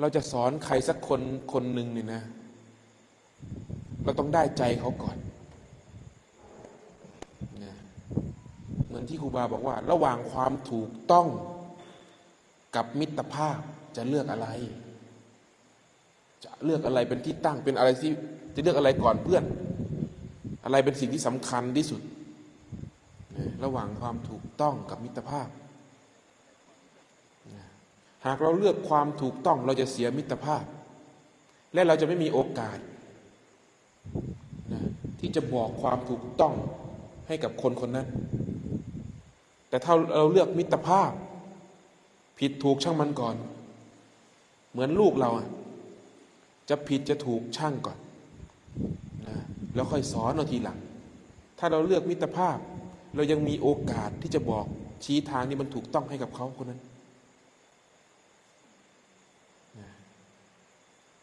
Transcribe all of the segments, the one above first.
เราจะสอนใครสักคนคนหนึ่งเนี่ยนะ เราต้องได้ใจเขาก่อนนะเหมือนที่ครูบาบอกว่า ระหว่างความถูกต้องกับมิตรภาพจะเลือกอะไร จะเลือกอะไรเป็นที่ตั้งเป็นอะไรที่จะเลือกอะไรก่อนเพื่อน อะไรเป็นสิ่งที่สำคัญที่สุดนะระหว่างความถูกต้องกับมิตรภาพ หากเราเลือกความถูกต้องเราจะเสียมิตรภาพ และเราจะไม่มีโอกาสนะที่จะบอกความถูกต้องให้กับคนคนนั้น แต่ถ้าเราเลือกมิตรภาพ ผิดถูกช่างมันก่อน เหมือนลูกเราอะจะผิดจะถูกช่างก่อนนะแล้วค่อยสอนเอาทีหลัง ถ้าเราเลือกมิตรภาพ เรายังมีโอกาสที่จะบอกชี้ทางที่มันถูกต้องให้กับเขาคนนั้นนะ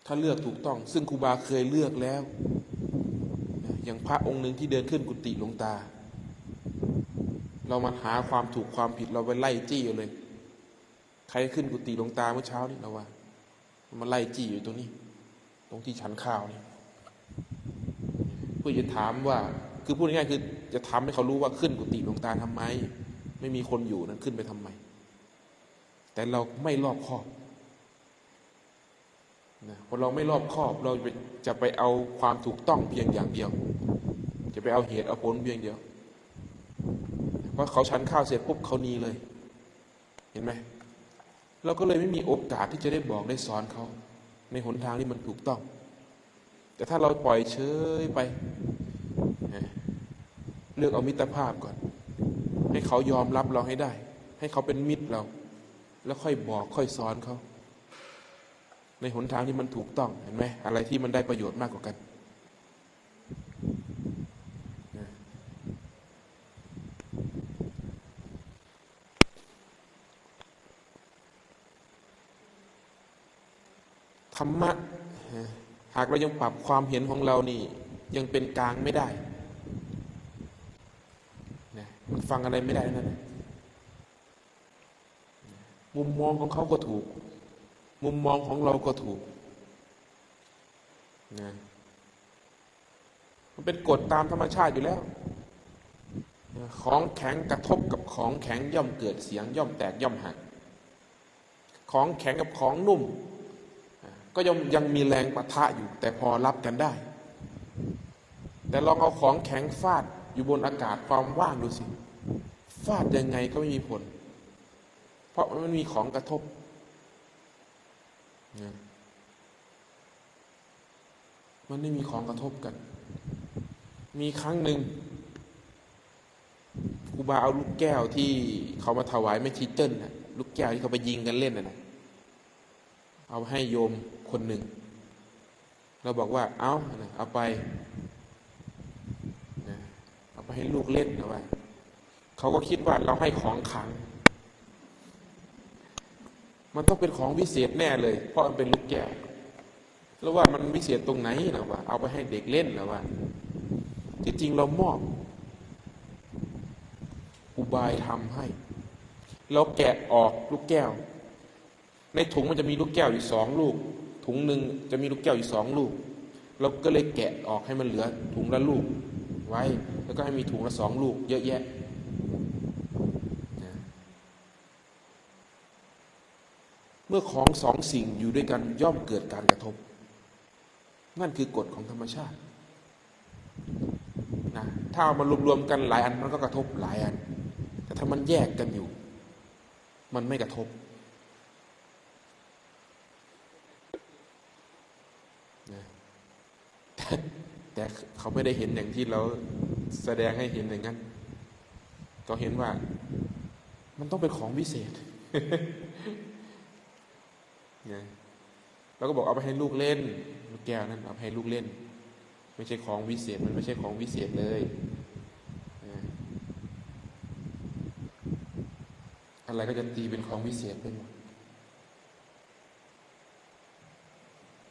ถ้าเลือกถูกต้อง ซึ่งครูบาเคยเลือกแล้ว อย่างพระองค์หนึ่งที่เดินขึ้นกุฏิหลวงตา เรามาหาความถูกความผิดเราไปไล่จี้เอาเลย ใครขึ้นกุฏิหลวงตาเมื่อเช้านี่เราว่ามาไล่จี้อยู่ตรงนี้ ตรงที่ฉันข้าวนี่เพื่อจะถามว่า คือพูดง่ายๆคือ จะทำให้เขารู้ว่าขึ้นกุฏิหลวงตาทำไม ไม่มีคนอยู่นั้นขึ้นไปทำไม แต่เราไม่รอบคอบ นะพอเราไม่รอบคอบเราจะไปเอาความถูกต้องเพียงอย่างเดียว จะไปเอาเหตุเอาผลเพียงเดียวเพราะเขาฉันข้าวเสร็จปุ๊บเขานีเลย เห็นไหมเราก็เลยไม่มีโอกาสที่จะได้บอกได้สอนเขา ในหนทางที่มันถูกต้อง แต่ถ้าเราปล่อยเฉยไป เลือกเอามิตรภาพก่อน ให้เขายอมรับเราให้ได้ ให้เขาเป็นมิตรเรา แล้วค่อยบอกค่อยสอนเขา ในหนทางที่มันถูกต้องเห็นไหมอะไรที่มันได้ประโยชน์มากกว่ากันธรรมะหากเรายังปรับความเห็นของเรานี่ ยังเป็นกลางไม่ได้นะมันฟังอะไรไม่ได้นั่นนะมุมมองของเขาก็ถูก มุมมองของเราก็ถูกนะมันเป็นกฎตามธรรมชาติอยู่แล้ว ของแข็งกระทบกับของแข็งย่อมเกิดเสียงย่อมแตกย่อมหัก ของแข็งกับของนุ่ม ก็ยังยังมีแรงปะทะอยู่ แต่พอรับกันได้ แต่ลองเอาของแข็งฟาดอยู่บนอากาศความว่างดูสิ ฟาดยังไงก็ไม่มีผล เพราะมันมีของกระทบ มันไม่มีของกระทบกัน มีครั้งหนึ่งครูบาเอาลูกแก้วที่เขามาถวายแม่ชีเติ้ลนะลูกแก้วที่เขาไปยิงกันเล่นนะเอาให้โยมคนหนึ่ง เราบอกว่า เอาเอาไปเอาไปให้ลูกเล่นเอาไว้เขาก็คิดว่าเราให้ของขัง มันต้องเป็นของวิเศษแน่เลย เพราะมันเป็นลูกแก้วแล้วว่ามันวิเศษตรงไหนนะว่าเอาไปให้เด็กเล่นนะว่าที่จริงเรามอบ อุบายทำให้ เราแกะออกลูกแก้ว ในถุงมันจะมีลูกแก้วอยู่สองลูก ถุงหนึ่งจะมีลูกแก้วอยู่สองลูก เราก็เลยแกะออกให้มันเหลือถุงละลูก ไว้ แล้วก็ให้มีถุงละสองลูก เยอะแยะ เมื่อของสองสิ่งอยู่ด้วยกันย่อมเกิดการกระทบ นั่นคือกฎของธรรมชาตินะถ้าเอามารวมๆกันหลายอันมันก็กระทบหลายอัน แต่ถ้ามันแยกกันอยู่ มันไม่กระทบแต่เขาไม่ได้เห็นอย่างที่เราแสดงให้เห็นอย่างนั้นเขาเห็นว่า มันต้องเป็นของวิเศษ นี่ยเราก็บอกเอาไปให้ลูกเล่นลูกแก้วนั้นเอาไปให้ลูกเล่น ไม่ใช่ของวิเศษมันไม่ใช่ของวิเศษเลยอะไรก็จะตีเป็นของวิเศษไปหมด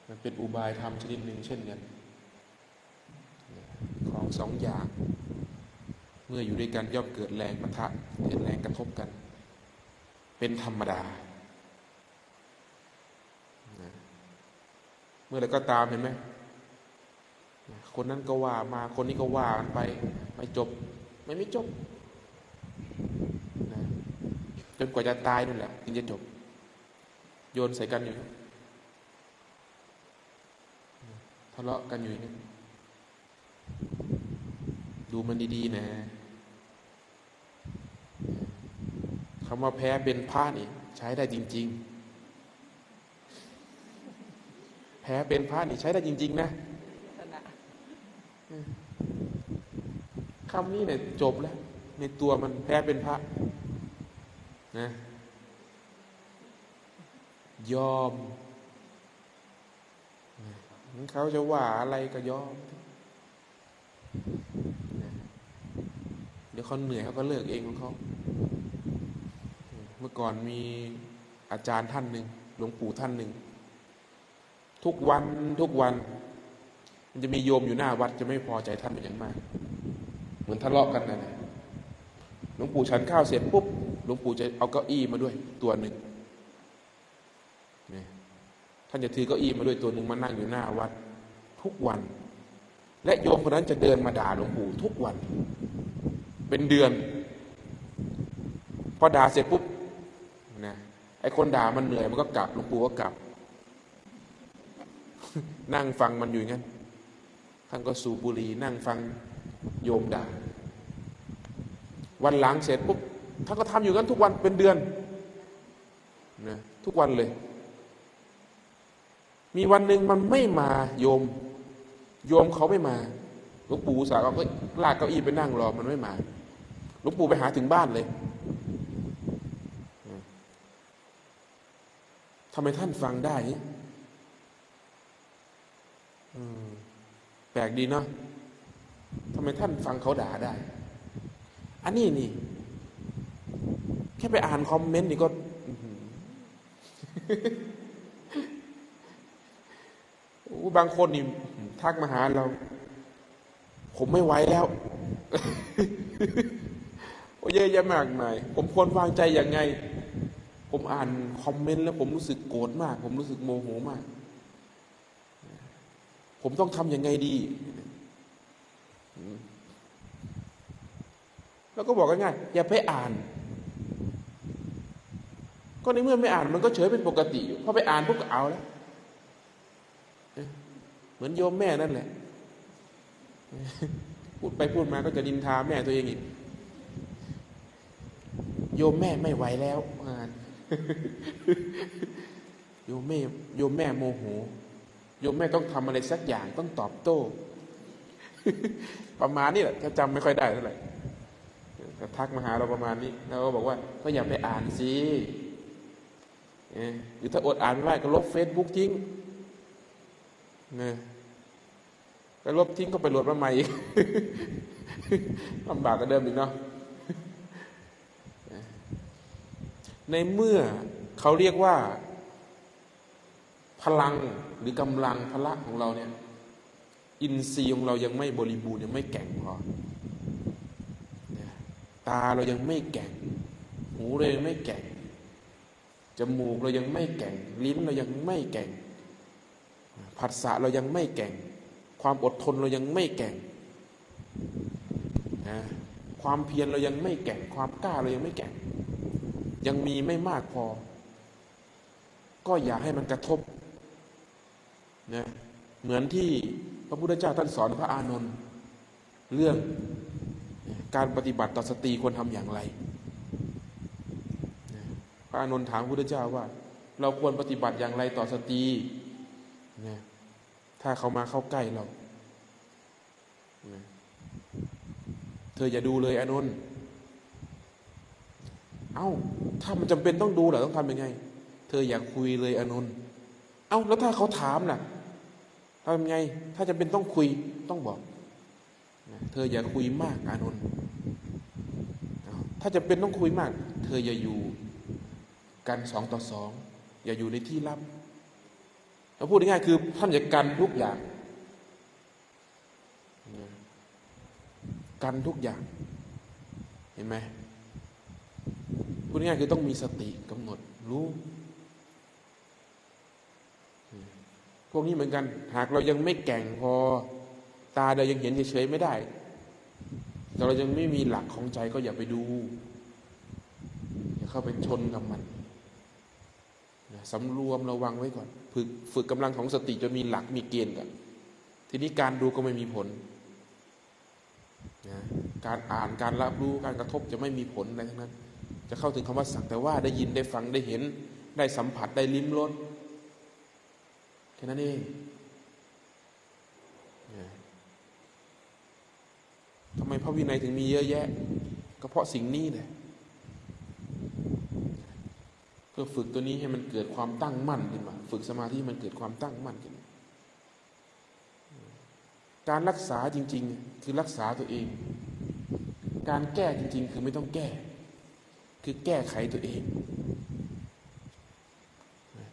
มันเป็นอุบายธรรมชนิดหนึ่งเช่นกันของสองอย่าง เมื่ออยู่ด้วยกันย่อมเกิดแรงปะทะเกิดแรงกระทบกัน เป็นธรรมดา เมื่อไรก็ตามเห็นไหมคนนั้นก็ว่ามาคนนี้ก็ว่ากันไป ไม่จบ ไม่ไม่จบนะจนกว่าจะตายนั่นแหละถึงจะจบ โยนใส่กันอยู่ทะเลาะกันอยู่อย่างนั้ดูมันดีๆนะคำว่าแพ้เป็นพระนี่ใช้ได้จริง ๆ แพ้เป็นพระนี่ใช้ได้จริงๆนะชนะคำนี้เนี่ยจบแล้ว ในตัวมันแพ้เป็นพระนะยอมนะเขาจะว่าอะไรก็ยอมนะเดี๋ยวเขาเหนื่อยเขาก็เลิกเองของเขา เมื่อก่อนมีอาจารย์ท่านหนึ่งหลวงปู่ท่านหนึ่ง ทุกวันทุกวัน มันจะมีโยมอยู่หน้าวัดจะไม่พอใจท่านเป็นอย่างมาก เหมือนทะเลาะกันนั่นะหลวงปู่ฉันข้าวเสร็จปุ๊บหลวงปู่จะเอาเก้าอี้มาด้วย ตัวหนึ่งนี่ท่านจะถือเก้าอี้มาด้วยตัวหนึ่งมานั่งอยู่หน้าวัด ทุกวัน และโยมคนนั้นจะเดินมาด่าหลวงปู่ทุกวัน เป็นเดือน พอด่าเสร็จปุ๊บนะไอ้คนด่ามันเหนื่อยมันก็กลับหลวงปู่ก็กลับ นั่งฟังมันอยู่งั้นท่านก็สูบบุหรี่นั่งฟังโยมด่าวันหลังเสร็จปุ๊บท่านก็ทำอยู่กันทุกวันเป็นเดือนนะทุกวันเลย มีวันหนึ่งมันไม่มาโยม โยมเขาไม่มาหลวงปู่สาห์ก็ลากเก้าอี้ไปนั่งรอมันไม่มาหลวงปู่ไปหาถึงบ้านเลยทำไมท่านฟังได้อืมแป ลกดีเนาะทำไมท่านฟังเขาด่าได้ อันนี้นี่ แค่ไปอ่านคอมเมนต์นี่ก็บางคนนี่ทักมาหาเรา ผมไม่ไหวแล้ว โอ้เยอะแยะมากมาย ผมควรวางใจยังไง ผมอ่านคอมเมนต์แล้วผมรู้สึกโกรธมาก ผมรู้สึกโมโหมาก ผมต้องทำยังไงดี แล้วก็บอกง่ายๆอย่าไปอ่าน ก็ในเมื่อไม่อ่านมันก็เฉยเป็นปกติอยู่พอไปอ่านพวกก็เอาแล้วเหมือนโยมแม่นั่นแหละ พูดไปพูดมาก็จะดินทาแม่ตัวเองอีกโยมแม่ไม่ไหวแล้วอ่านโยมแม่โยมแม่โมโห โยมแม่ต้องทำอะไรสักอย่างต้องตอบโต้ ประมาณนี้แหละถ้าจำไม่ค่อยได้เท่าไหร่ก็ทักมาหาเราประมาณนี้เราก็บอกว่าก็อย่าไปอ่านสิเอ๊ะหรือถ้าอดอ่านไม่ได้ก็ลบเฟซบุ๊กทิ้งนะไปลบทิ้งก็ไปโหลดมาใหม่อีกลำบากกว่าเดิมอีกเนาะในเมื่อเขาเรียกว่า พลังหรือกำลังพละของเราเนี่ย อินทรีย์ของเรายังไม่บริบูรณ์ยังไม่แก่งพอตาเรายังไม่แก่งหูเรายังไม่แก่งจมูกเรายังไม่แก่งลิ้นเรายังไม่แก่งผัสสะเรายังไม่แก่งความอดทนเรายังไม่แก่งนะความเพียรเรายังไม่แก่ง ความกล้าเรายังไม่แก่ง ยังมีไม่มากพอ ก็อย่าให้มันกระทบ นะเหมือนที่พระพุทธเจ้าท่านสอนพระอานนท์เรื่องการปฏิบัติต่อสตรีควรทำอย่างไร พระอานนท์ถามพระพุทธเจ้าว่า เราควรปฏิบัติอย่างไรต่อสตรีนะถ้าเขามาเข้าใกล้เรานะเธออย่าดูเลยอานนท์เอา้า ถ้ามันจำเป็นต้องดูเหรอต้องทำยังไง เธออย่าคุยเลยอานนท์เอา้าแล้วถ้าเขาถามล่ะ ทำไง ถ้าจำเป็นต้องคุยต้องบอก เธออย่าคุยมากอานนท์ถ้าจำเป็นต้องคุยมาก เธออย่าอยู่กันสองต่อสอง อย่าอยู่ในที่ลับเราพูดง่ายๆคือท่านจะกันทุกอย่าง กันทุกอย่าง เห็นไหมพูดง่ายๆคือต้องมีสติกำหนดรู้ พวกนี้เหมือนกัน หากเรายังไม่แก่งพอ ตาเรายังเห็นเฉยๆไม่ได้แต่เรายังไม่มีหลักของใจก็อย่าไปดู อย่าเข้าไปชนกับมันนะสำรวมระวังไว้ก่อน ฝึกฝึกกำลังของสติจนมีหลักมีเกณฑ์กันทีนี้การดูก็ไม่มีผลนะการอ่านการรับรู้การกระทบจะไม่มีผลอะไรทั้งนั้น จะเข้าถึงคำว่าสักแต่ว่าได้ยินได้ฟังได้เห็น ได้สัมผัสได้ลิ้มรส แค่นั้นเองทำไมพระวินัยถึงมีเยอะแยะ ก็เพราะสิ่งนี้แหละเพื่อฝึกตัวนี้ให้มันเกิดความตั้งมั่นขึ้นมา ฝึกสมาธิมันเกิดความตั้งมั่นขึ้นมาการรักษาจริง ๆ คือรักษาตัวเอง การแก้จริง ๆ คือไม่ต้องแก้ คือแก้ไขตัวเอง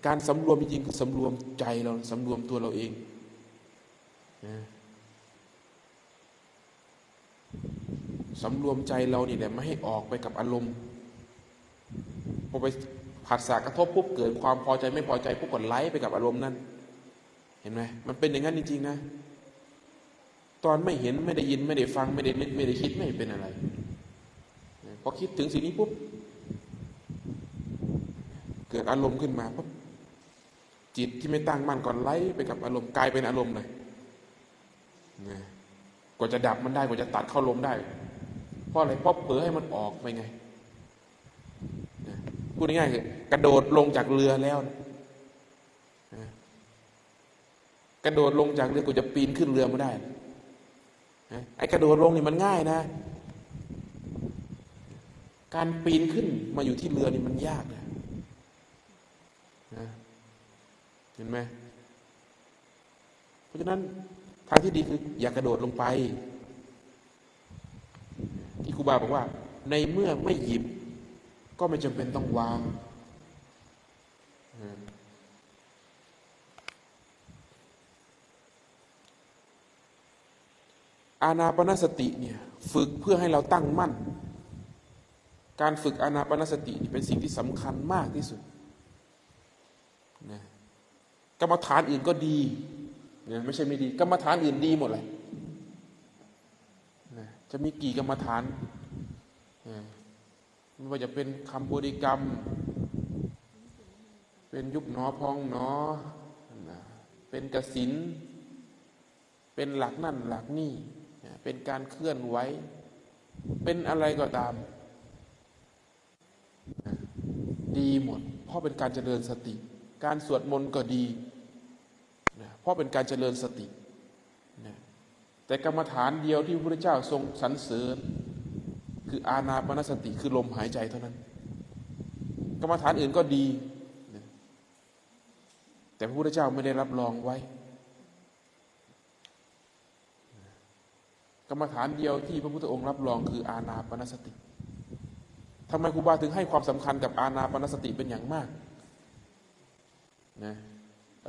การสำรวมจริงๆคือสำรวมใจเราสำรวมตัวเราเองนะสำรวมใจเรานี่แหละไม่ให้ออกไปกับอารมณ์พอไปผัสสะกระทบปุ๊บเกิดความพอใจไม่พอใจปุ๊บกดไล่ไปกับอารมณ์นั้น เห็นไหมมันเป็นอย่างนั้นจริง ๆ นะ ตอนไม่เห็นไม่ได้ยินไม่ได้ฟังไม่ได้นึกไม่ได้คิดไม่เป็นอะไรพอคิดถึงสิ่งนี้ปุ๊บเกิดอารมณ์ขึ้นมาปุ๊บ จิตที่ไม่ตั้งมั่นก่อนไล่ไปกับอารมณ์กลายเป็นอารมณ์เลยนะกว่าจะดับมันได้กว่าจะตัดเข้าลมได้ เพราะอะไรเพราะเผลอให้มันออกไปไงพูดง่ายๆคือกระโดดลงจากเรือแล้วนะกระโดดลงจากเรือกว่าจะปีนขึ้นเรือมาได้นะไอ้กระโดดลงนี่มันง่ายนะ การปีนขึ้นมาอยู่ที่เรือนี่มันยากนะ เห็นไหมเพราะฉะนั้นทางที่ดีคืออย่ากระโดดลงไป ที่ครูบาบอกว่า ในเมื่อไม่หยิบ ก็ไม่จำเป็นต้องวางอานาปนสติเนี่ยฝึกเพื่อให้เราตั้งมั่น การฝึกอานาปนสติเป็นสิ่งที่สำคัญมากที่สุดนะ กรรมฐานอื่นก็ดีนะไม่ใช่ไม่ดี กรรมฐานอื่นดีหมดเลยนะจะมีกี่กรรมฐานนะไม่ว่าจะเป็นคำบริกรรม เป็นยุบหนอพองหนอนะเป็นกสินเป็นหลักนั่นหลักนี่นะเป็นการเคลื่อนไหวเป็นอะไรก็ตามนะดีหมด เพราะเป็นการเจริญสติ การสวดมนต์ก็ดี ราะเป็นการเจริญสตินะแต่กรรมฐานเดียวที่พระพุทธเจ้าทรงสรรเสริญ คืออาณาปณสติคือลมหายใจเท่านั้น กรรมฐานอื่นก็ดีนะแต่พระพุทธเจ้าไม่ได้รับรองไว้ กรรมฐานเดียวที่พระพุทธองค์รับรองคืออาณาปณสติทำไมครูบาถึงให้ความสำคัญกับอาณาปณสติเป็นอย่างมากนะ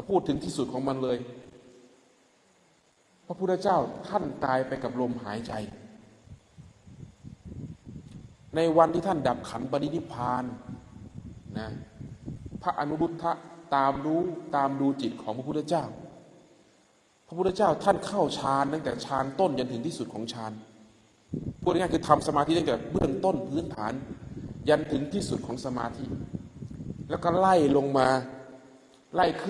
พูดถึงที่สุดของมันเลย พระพุทธเจ้าท่านตายไปกับลมหายใจ ในวันที่ท่านดับขันปรินิพพานนะพระอนุรุทธะตามรู้ตามดูจิตของพระพุทธเจ้า พระพุทธเจ้าท่านเข้าฌานตั้งแต่ฌานต้นจนถึงที่สุดของฌานพูดง่ายๆคือทำสมาธิตั้งแต่เบื้องต้นพื้นฐาน ยันถึงที่สุดของสมาธิ แล้วก็ไล่ลงมาไล่ขึ้น